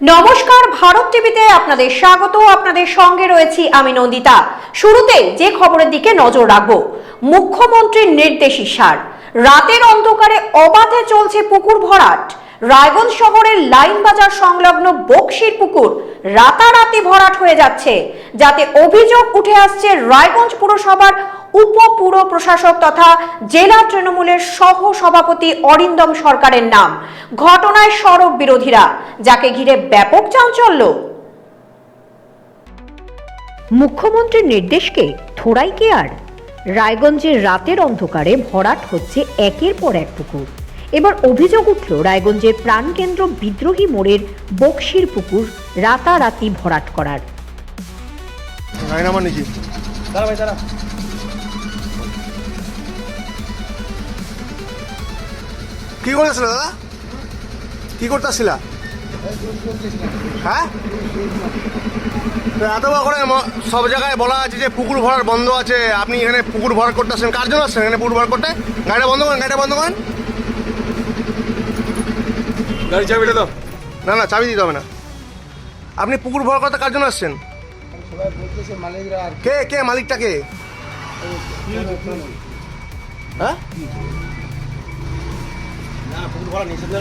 নমস্কার, ভারত টিভিতে আপনাদের স্বাগত। আপনাদের সঙ্গে রয়েছি আমি নন্দিতা। শুরুতে যে খবরের দিকে নজর রাখব, মুখ্যমন্ত্রীর নির্দেশই সার। রাতের অন্ধকারে অবাধে চলছে পুকুর ভরাট। রায়গঞ্জ শহরের লাইন বাজার সংলগ্ন বক্সির পুকুর রাতারাতি ভরাট হয়ে যাচ্ছে, যাতে অভিযোগ উঠে আসছে রায়গঞ্জ পুরসভার উপ পুর প্রশাসক তথা জেলা তৃণমূলের সহ সভাপতি অরিন্দম সরকারের নাম। ঘটনায় সড়ক বিরোধীরা যাকে ঘিরে ব্যাপক চাঞ্চল্য। মুখ্যমন্ত্রীর নির্দেশকে থোড়াই কি আর? রায়গঞ্জের রাতের অন্ধকারে ভরাট হচ্ছে একের পর এক পুকুর। এবার অভিযোগ উঠল রায়গঞ্জের প্রাণকেন্দ্র বিদ্রোহী মোড়ের বক্সির পুকুর রাতারাতি ভরাট করার। কি করতেছিল দাদা? কি করতেছিল? হ্যাঁ? তো এত বড় করে সব জায়গায় বলা আছে যে পুকুর ভরার বন্ধ আছে। আপনি এখানে পুকুর ভরাট করতে আসছেন কার জন্য আসছেন এখানে পুকুর ভরাট করতে? গাড়িটা বন্ধ করেন গাড়িটা বন্ধ করেন। গাড়ি চাবিটা দাও না না চাবি দিতে হবে না। আপনি পুকুর ভরাট করতে কার জন্য আসছেন? কে কে মালিকটা কে? হ্যাঁ? না পুকুর ভরা নিষেধ না?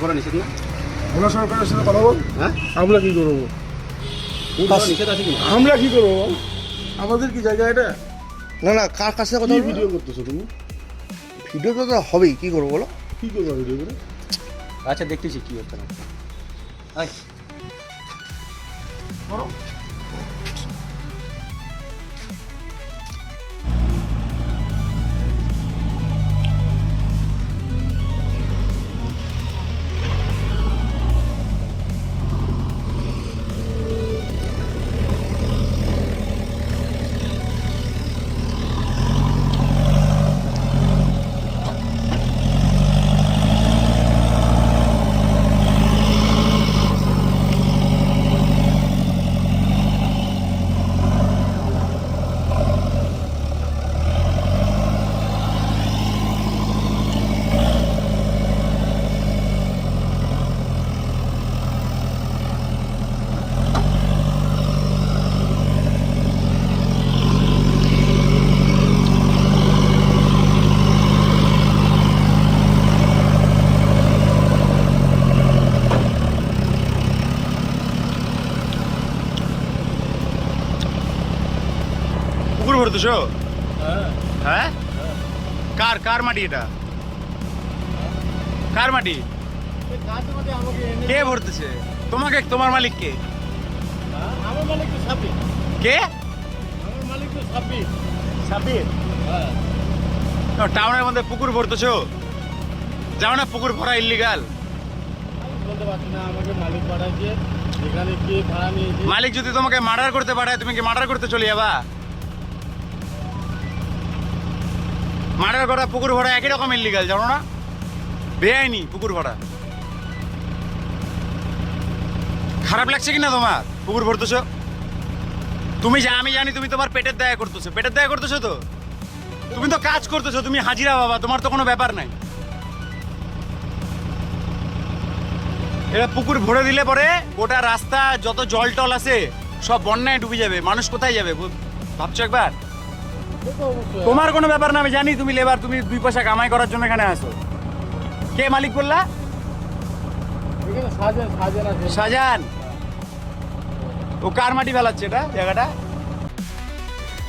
ভরা নিষেধ না? আমরা সরকারের সাথে কথা বল। হ্যাঁ? আমরা কি করব? নিষেধ আছে কি আমরা কি করব আমাদের কি জায়গা এটা? না না কার কাছে কথা ভিডিও করতেছো তুমি? ভিডিও তো তো হবেই কি করব বলো? কি করব ভিডিও করে? আচ্ছা দেখতেছি কি হচ্ছে না। আয়। পুকুর ভরতেছো হ্যাঁ? কার কার মাটি এটা? কার মাটি? কে ভরতেছে? তোমাকে তোমার মালিক কে? আমার মালিক তো সাপি কে? আমার মালিক তো সাপি সাবির টাউনের মধ্যে পুকুর ভরতেছো? যাও না পুকুর ভরা নিয়েছে মালিক যদি তোমাকে মার্ডার করতে পাঠায় তুমি কি মার্ডার করতে চলে যাবা? মার্ডার করা পুকুর ভরা একই রকম ইল্লিগাল জানো না? বেআইনি পুকুর ভরা। খারাপ লাগছে কিনা তোমার? পুকুর ভরতেছ? তুমি যা, আমি জানি তুমি তোমার পেটের দয়া করতেছো। পেটের দয়া করতেছো তো? তুমি তো কাজ করতেছো, তুমি হাজিরা বাবা, তোমার তো কোনো ব্যাপার নাই। এটা পুকুর ভরে দিলে পরে গোটা রাস্তা, যত জল টল আছে, সব বন্যায় ডুবে যাবে। মানুষ কোথায় যাবে? ভাবছ একবার? তোমার কোনো ব্যাপার না, আমি জানি তুমি লেবার তুমি দুই পয়সা কামাই করার জন্য এখানে আসো কে মালিক বললা সাজান। ও কার মাটি ফেলাচ্ছে এটা, জায়গাটা?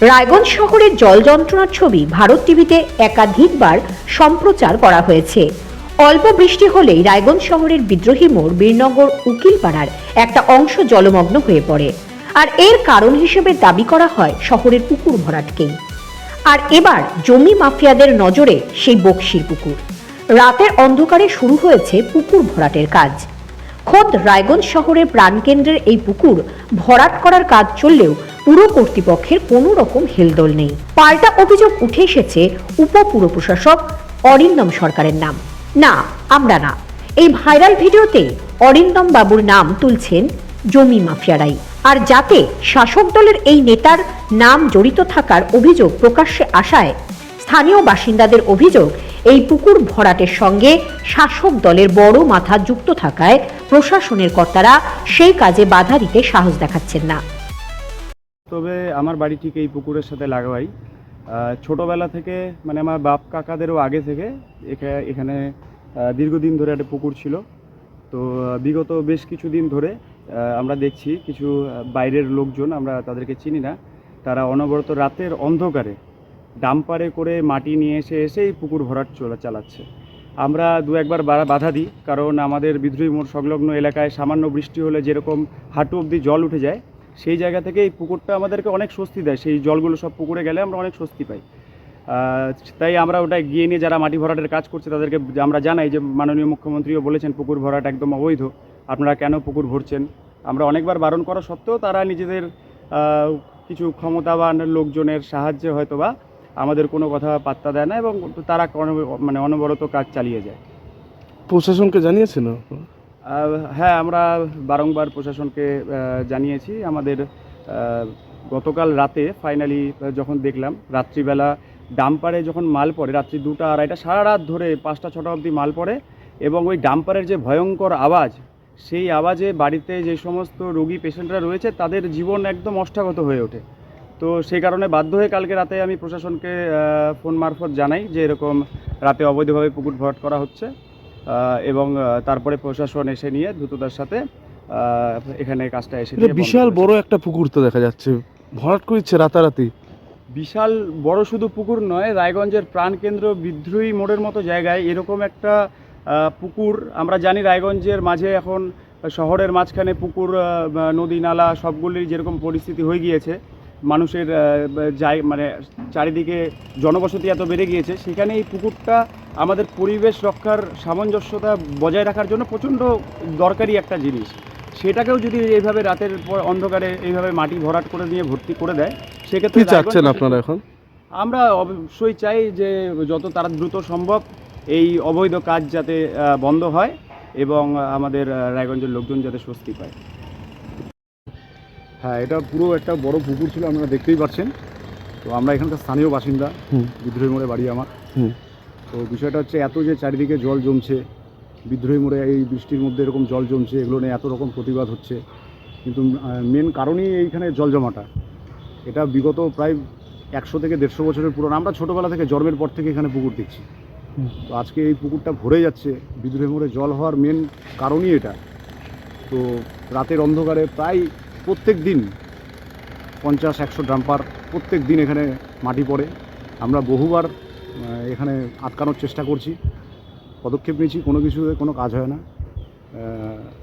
রায়গঞ্জ শহরের জল যন্ত্রণার ছবি ভারত টিভিতে একাধিকবার সম্প্রচার করা হয়েছে। অল্প বৃষ্টি হলেই রায়গঞ্জ শহরের বিদ্রোহী মোড় বীরনগর উকিলপাড়ার একটা অংশ জলমগ্ন হয়ে পড়ে। আর এর কারণ হিসেবে দাবি করা হয় শহরের পুকুর ভরাটকেই। আর এবার জমি মাফিয়াদের নজরে সেই বক্সির পুকুর। রাতের অন্ধকারে শুরু হয়েছে পুকুর ভরাটের কাজ। খোদ রায়গঞ্জ শহরের প্রাণকেন্দ্রের এই পুকুর ভরাট করার কাজ চললেও পুরো কর্তৃপক্ষের কোনো রকম হেলদোল নেই। পাল্টা অভিযোগ উঠে এসেছে উপ পুর প্রশাসক অরিন্দম সরকারের নাম। না, আমরা না। এই ভাইরাল ভিডিওতে অরিন্দম বাবুর নাম তুলছেন জমি মাফিয়ারাই। আর যাতে শাসক দলের এই নেতার নাম জড়িত থাকার অভিযোগ প্রকাশ্যে আসায়, স্থানীয় বাসিন্দাদের অভিযোগ এই পুকুর ভরাটের সঙ্গে শাসক দলের বড় মাথা যুক্ত থাকায় প্রশাসনের কর্তারা সেই কাজে বাধা দিতে সাহস দেখাচ্ছেন না। তবে আমার বাড়ি ঠিক এই পুকুরের সাথে লাগাই। ছোটবেলা থেকে মানে আমার বাপ কাকাদেরও আগে থেকে এখা- এখানে দীর্ঘদিন ধরে একটা পুকুর ছিল। তো বিগত বেশ কিছুদিন ধরে আমরা দেখছি কিছু বাইরের লোকজন, আমরা তাদেরকে চিনি না, তারা অনবরত রাতের অন্ধকারে ডাম্পারে করে মাটি নিয়ে এসে এসেই পুকুর ভরাট চলা, চালাচ্ছে। আমরা দু একবার বাধা দিই, কারণ আমাদের বিদ্রোহী মোড় সংলগ্ন এলাকায় সামান্য বৃষ্টি হলে যেরকম হাঁটু অবধি জল উঠে যায়, সেই জায়গা থেকে এই পুকুরটা আমাদেরকে অনেক স্বস্তি দেয়। সেই জলগুলো সব পুকুরে গেলে আমরা অনেক স্বস্তি পাই। তাই আমরা ওটা গিয়ে নিয়ে যারা মাটি ভরাটের কাজ করছে, তাদেরকে আমরা জানাই যে মাননীয় মুখ্যমন্ত্রীও বলেছেন পুকুর ভরাট একদম অবৈধ। আপনারা কেন পুকুর ভরছেন? আমরা অনেকবার বারণ করা সত্ত্বেও তারা নিজেদের কিছু ক্ষমতাবান লোকজনের সাহায্যে হয়তো বা আমাদের কোনো কথা পাত্তা দেয় না এবং তারা মানে অনবরত কাজ চালিয়ে যায়। প্রশাসনকে জানিয়েছেন হ্যাঁ আমরা বারংবার প্রশাসনকে জানিয়েছি। আমাদের গতকাল রাতে ফাইনালি যখন দেখলাম রাত্রিবেলা ডাম্পারে যখন মাল পড়ে রাত্রি দুটা আড়াইটা সারা রাত ধরে পাঁচটা ছটা অবধি মাল পড়ে এবং ওই ডাম্পারের যে ভয়ঙ্কর আওয়াজ সেই আওয়াজে বাড়িতে যে সমস্ত রোগী পেশেন্টরা রয়েছে তাদের জীবন একদম অষ্টাগত হয়ে ওঠে। তো সেই কারণে বাধ্য হয়ে কালকে রাতে আমি প্রশাসনকে ফোন মারফত জানাই যে এরকম রাতে অবৈধভাবে পুকুর ভরাট করা হচ্ছে এবং তারপরে প্রশাসন এসে নিয়ে দ্রুততার সাথে এখানে কাজটা এসে বিশাল। বড় একটা পুকুর তো দেখা যাচ্ছে। ভরাট করেছে রাতারাতি। বিশাল বড় শুধু পুকুর নয় রায়গঞ্জের প্রাণকেন্দ্র বিদ্রোহী মোড়ের মতো জায়গায় এরকম একটা পুকুর আমরা জানি রায়গঞ্জের মাঝে এখন শহরের মাঝখানে পুকুর নদী নালা সবগুলির যেরকম পরিস্থিতি হয়ে গিয়েছে মানুষের যাই মানে চারিদিকে জনবসতি এত বেড়ে গিয়েছে সেখানে এই পুকুরটা আমাদের পরিবেশ রক্ষার সামঞ্জস্যতা বজায় রাখার জন্য প্রচণ্ড দরকারি একটা জিনিস। সেটাকেও যদি এইভাবে রাতের পর অন্ধকারে এইভাবে মাটি ভরাট করে নিয়ে ভর্তি করে দেয় সেক্ষেত্রে চাচ্ছেন আপনারা এখন? আমরা অবশ্যই চাই যে যত তারা দ্রুত সম্ভব এই অবৈধ কাজ যাতে বন্ধ হয় এবং আমাদের রায়গঞ্জের লোকজন যাতে স্বস্তি পায়। হ্যাঁ এটা পুরো একটা বড় পুকুর ছিল আপনারা দেখতেই পাচ্ছেন। তো আমরা এখানকার স্থানীয় বাসিন্দা। বিদ্রোহী মোড়ে বাড়ি আমার। তো বিষয়টা হচ্ছে এত যে চারিদিকে জল জমছে বিদ্রোহী মোড়ে এই বৃষ্টির মধ্যে এরকম জল জমছে এগুলো নিয়ে এত রকম প্রতিবাদ হচ্ছে। কিন্তু মেন কারণই এইখানে জল জমাটা। এটা বিগত প্রায় একশো থেকে দেড়শো বছরের পুরনো আমরা ছোটোবেলা থেকে জন্মের পর থেকে এখানে পুকুর দেখছি। তো আজকে এই পুকুরটা ভরে যাচ্ছে বিদ্রোহী মোড়ে জল হওয়ার মেন কারণই এটা। তো রাতের অন্ধকারে প্রায় প্রত্যেক দিন পঞ্চাশ একশো ড্রাম্পার প্রত্যেক দিন এখানে মাটি পড়ে। আমরা বহুবার এখানে আটকানোর চেষ্টা করছি পদক্ষেপ নিয়েছি কোনো কিছু কোনো কাজ হয় না।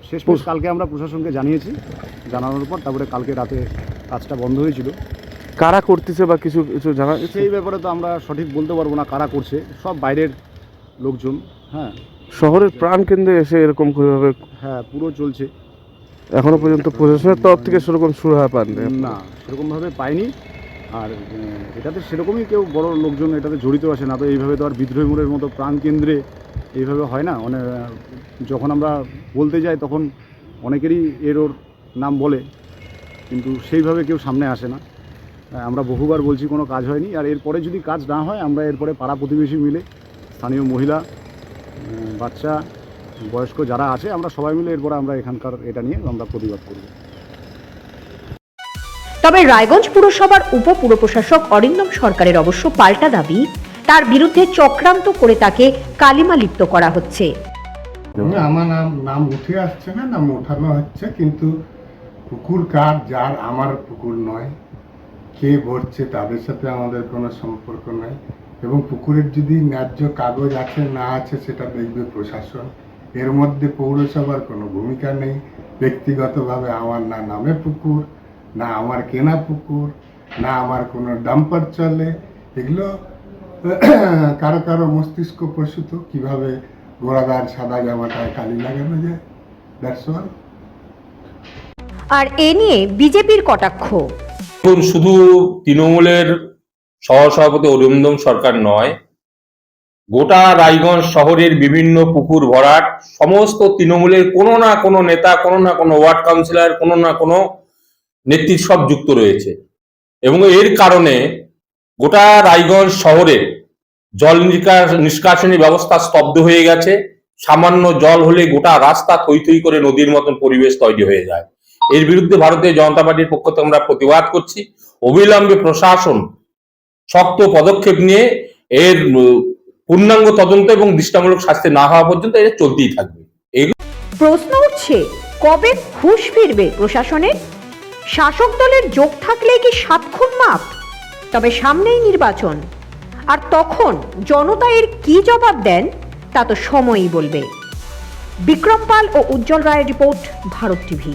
শেষ কালকে আমরা প্রশাসনকে জানিয়েছি জানানোর পর তারপরে কালকে রাতে কাজটা বন্ধ হয়েছিল। কারা করতেছে বা কিছু কিছু জানা সেই ব্যাপারে তো আমরা সঠিক বলতে পারব না কারা করছে। সব বাইরের লোকজন হ্যাঁ। শহরের প্রাণ কেন্দ্রে এসে এরকম ভাবে হ্যাঁ পুরো চলছে। এখনও পর্যন্ত প্রশাসনের তরফ থেকে সেরকম সুরাহা পাননি না সেরকমভাবে পাইনি। আর এটাতে সেরকমই কেউ বড় লোকজন এটাতে জড়িত আছে না তো এইভাবে তো আর বিদ্রোহী মোড়ের মতো প্রাণ কেন্দ্রে এইভাবে হয় না। অনেক যখন আমরা বলতে যাই তখন অনেকেরই এর ওর নাম বলে কিন্তু সেইভাবে কেউ সামনে আসে না। আমরা বহুবার বলছি কোনো কাজ হয়নি আর এরপরে যদি কাজ না হয় আমরা এরপরে পাড়া প্রতিবেশী মিলে স্থানীয় মহিলা বাচ্চা বয়স্ক যারা আছে আমরা সবাই মিলে এরপরে আমরা এখানকার এটা নিয়ে আমরা প্রতিবাদ করব। তবে রায়গঞ্জ পুরসভার উপ পুর প্রশাসক অরিন্দম সরকারের অবশ্য পাল্টা দাবি তার বিরুদ্ধে চক্রান্ত করে তাকে কালিমা লিপ্ত করা হচ্ছে। আমার নাম নাম উঠে আসছে না নাম ওঠানো হচ্ছে কিন্তু পুকুর কার যার আমার পুকুর নয়। কে ভরছে তাদের সাথে আমাদের কোনো সম্পর্ক নাই। এবং পুকুরের যদি ন্যায্য কাগজ আছে, না আছে, সেটা দেখবে প্রশাসন। এর মধ্যে পৌরসভার কোনো ভূমিকা নেই। ব্যক্তিগতভাবে আমার না নামে পুকুর, না আমার কেনা পুকুর, না আমার কোনো ডাম্পার চলে। এগুলো কারও কারও মস্তিষ্ক প্রসূত। কীভাবে গোড়াদার সাদা জামাটায় কালি লাগানো যায়? দ্যাটস আর এ নিয়ে বিজেপির কটাক্ষ। দেখুন, শুধু তৃণমূলের সহসভাপতি অরিন্দম সরকার নয়, গোটা রায়গঞ্জ শহরের বিভিন্ন পুকুর ভরাট, সমস্ত তৃণমূলের কোনো না কোনো নেতা, কোনো না কোনো ওয়ার্ড কাউন্সিলর, কোনো না কোনো নেতৃত্ব সব যুক্ত রয়েছে। এবং এর কারণে গোটা রায়গঞ্জ শহরে জল নিষ্কা- নিষ্কাশনী ব্যবস্থা স্তব্ধ হয়ে গেছে। সামান্য জল হলে গোটা রাস্তা থই থই করে নদীর মতন পরিবেশ তৈরি হয়ে যায়। এর বিরুদ্ধে ভারতীয় জনতা পার্টির পক্ষ থেকে আমরা প্রতিবাদ করছি। অবিলম্বে প্রশাসন শক্ত পদক্ষেপ নিয়ে এর পূর্ণাঙ্গ তদন্ত এবং দৃষ্টামূলক শাস্তি না হওয়া পর্যন্ত এটা চলতেই থাকবে। প্রশ্ন উঠছে, কবে ঘুষ ফিরবে প্রশাসনের? শাসক দলের যোগ থাকলে কি সাত খুন মাপ? তবে সামনেই নির্বাচন। আর তখন জনতা এর কি জবাব দেন, তা তো সময়ই বলবে। বিক্রম পাল ও উজ্জ্বল রায়ের রিপোর্ট, ভারত টিভি।